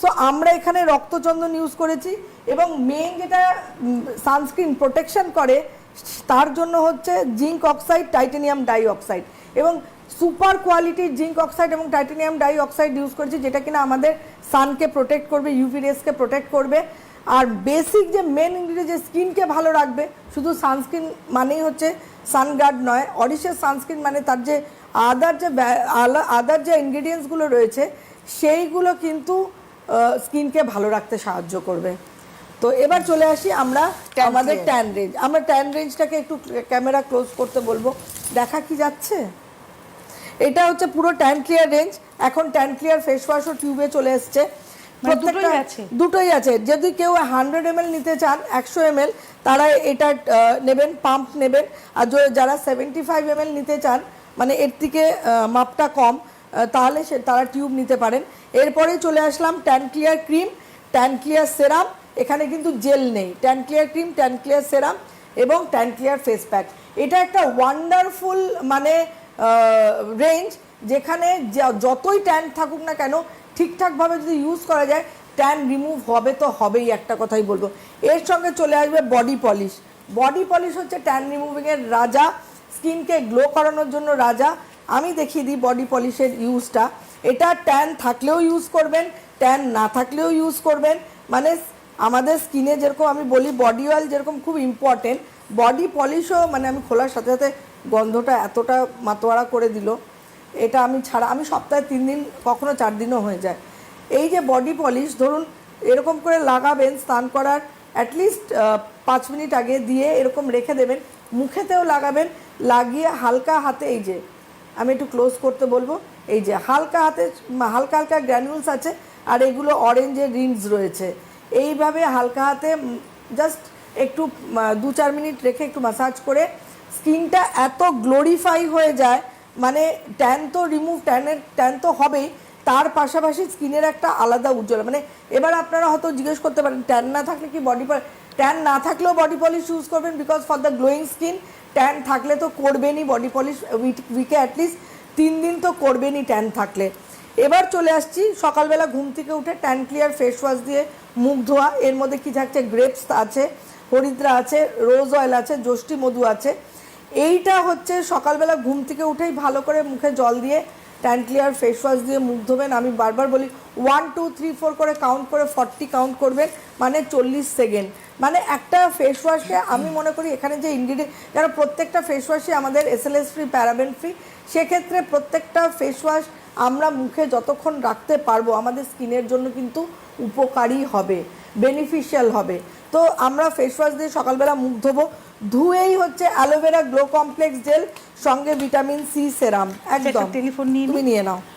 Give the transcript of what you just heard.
So আমরা এখানে রক্তচন্দন use করেছি এবং মেন যেটা সানস্ক্রিন প্রোটেকশন করে, তার জন্য হচ্ছে zinc oxide titanium dioxide এবং সুপার কোয়ালিটির জিঙ্ক অক্সাইড এবং টাইটেনিয়াম ডাই অক্সাইড ইউজ করেছি, যেটা কিনা আমাদের সানকে প্রোটেক্ট করবে ইউভি রেসকে প্রোটেক্ট করবে। আর বেসিক যে মেন ইনগ্রিডিয়েন্ট যে স্কিনকে ভালো রাখবে, শুধু সানস্ক্রিন মানেই হচ্ছে সানগার্ড নয় অরিশের সানস্ক্রিন মানে তার যে আদার যে আদার যে ইনগ্রিডিয়েন্টসগুলো রয়েছে, সেইগুলো কিন্তু স্কিনকে ভালো রাখতে সাহায্য করবে। তো এবার চলে আসি আমরা আমাদের। ট্যান রেঞ্জ আমরা ট্যান রেঞ্জটাকে একটু ক্যামেরা ক্লোজ করতে বলব। দেখা কি যাচ্ছে? এটা হচ্ছে পুরো ট্যান ক্লিয়ার রেঞ্জ এখন ট্যান ক্লিয়ার ফেস ওয়াশও টিউবে চলে এসছে। মানে দুটোই প্রত্যেকটা- আছে? দুটোই আছে। যদি কেউ হান্ড্রেড এম নিতে চান একশো এম তারা এটা নেবেন পাম্প নেবেন। আর যারা সেভেন্টি ফাইভ এম নিতে চান মানে এর থেকে মাপটা কম তাহলে সে তারা টিউব নিতে পারেন। এরপরে চলে আসলাম tan clear cream, tan clear serum. এখানে কিন্তু জেল নেই। Tan clear cream, tan clear serum এবং ট্যান ক্লিয়ার ফেস প্যাক। এটা একটা ওয়ান্ডারফুল মানে রেঞ্জ যেখানে যতই ট্যান থাকুক না কেন, ঠিকঠাকভাবে যদি ইউজ করা যায়, ট্যান রিমুভ হবে তো হবেই, একটা কথাই বলব। এর সঙ্গে চলে আসবে বডি পলিশ বডি পলিশ হচ্ছে ট্যান রিমুভিংয়ের রাজা। স্কিনকে গ্লো করানোর জন্য রাজা। আমি দেখিয়ে দিই বডি পলিশের ইউজটা এটা ট্যান থাকলেও ইউজ করবেন ট্যান না থাকলেও ইউজ করবেন। মানে আমাদের স্কিনে যেরকম আমি বলি বডি অয়েল যেরকম খুব ইম্পর্টেন্ট বডি পলিশও মানে আমি খোলার সাথে সাথে গন্ধটা এতটা মাতোয়ারা করে দিল। এটা আমি ছাড়া, আমি সপ্তাহে তিন দিন, কখনো চার দিনও হয়ে যায়। এই যে বডি পলিশ ধরুন এরকম করে লাগাবেন স্নান করার অ্যাটলিস্ট পাঁচ মিনিট আগে দিয়ে এরকম রেখে দেবেন। মুখেতেও লাগাবেন, লাগিয়ে হালকা হাতে এই যে আমি একটু ক্লোজ করতে বলব। এই যে হালকা হাতে হালকা হালকা গ্র্যানুলস আছে, আর এগুলো অরেঞ্জের রিংস রয়েছে। এইভাবে হালকা হাতে জাস্ট একটু দু চার মিনিট রেখে একটু মাসাজ করে স্কিনটা এত গ্লোরিফাই হয়ে যায় মানে ট্যান তো রিমুভ ট্যানের ট্যান তো হবেই, তার পাশাপাশি স্কিনের একটা আলাদা উজ্জ্বল মানে এবার আপনারা হয়তো জিজ্ঞেস করতে পারেন ট্যান না থাকলে কি বডি ট্যান না থাকলেও বডি পলিশ ইউজ করবেন because for the glowing skin tan থাকলে তো করবেনই বডি পলিশ উইকে অ্যাটলিস্ট তিন দিন তো করবেনই ট্যান থাকলে। এবার চলে আসছি, সকালবেলা ঘুম থেকে উঠে ট্যান ক্লিয়ার ফেস ওয়াশ দিয়ে মুখ ধোয়া। এর মধ্যে কী থাকছে? গ্রেপস আছে, হরিদ্রা আছে রোজ অয়েল আছে যষ্টি মধু আছে। এইটা হচ্ছে সকালবেলা ঘুম থেকে উঠেই ভালো করে মুখে জল দিয়ে ট্যান ক্লিয়ার ফেস ওয়াশ দিয়ে মুখ ধোবেন। আমি বারবার বলি ওয়ান টু থ্রি ফোর করে কাউন্ট করে ফর্টি কাউন্ট করবেন মানে চল্লিশ সেকেন্ড মানে একটা ফেস ওয়াশকে আমি মনে করি এখানে যে ইনগ্রিডিয়েন্ট যারা প্রত্যেকটা ফেস ওয়াশই আমাদের এসএলএস ফ্রি প্যারাবেন ফ্রি সেক্ষেত্রে প্রত্যেকটা ফেস ওয়াশ আমরা মুখে যতক্ষণ রাখতে পারব, আমাদের স্কিনের জন্য কিন্তু উপকারী হবে বেনিফিশিয়াল হবে। তো আমরা ফেস ওয়াশ দিয়ে সকালবেলা মুখ ধোবো ধুয়েই হচ্ছে aloe vera glow complex gel সঙ্গে ভিটামিন সি সেরাম একদম। টেলিফোন নিয়ে তুমি নিয়ে নাও।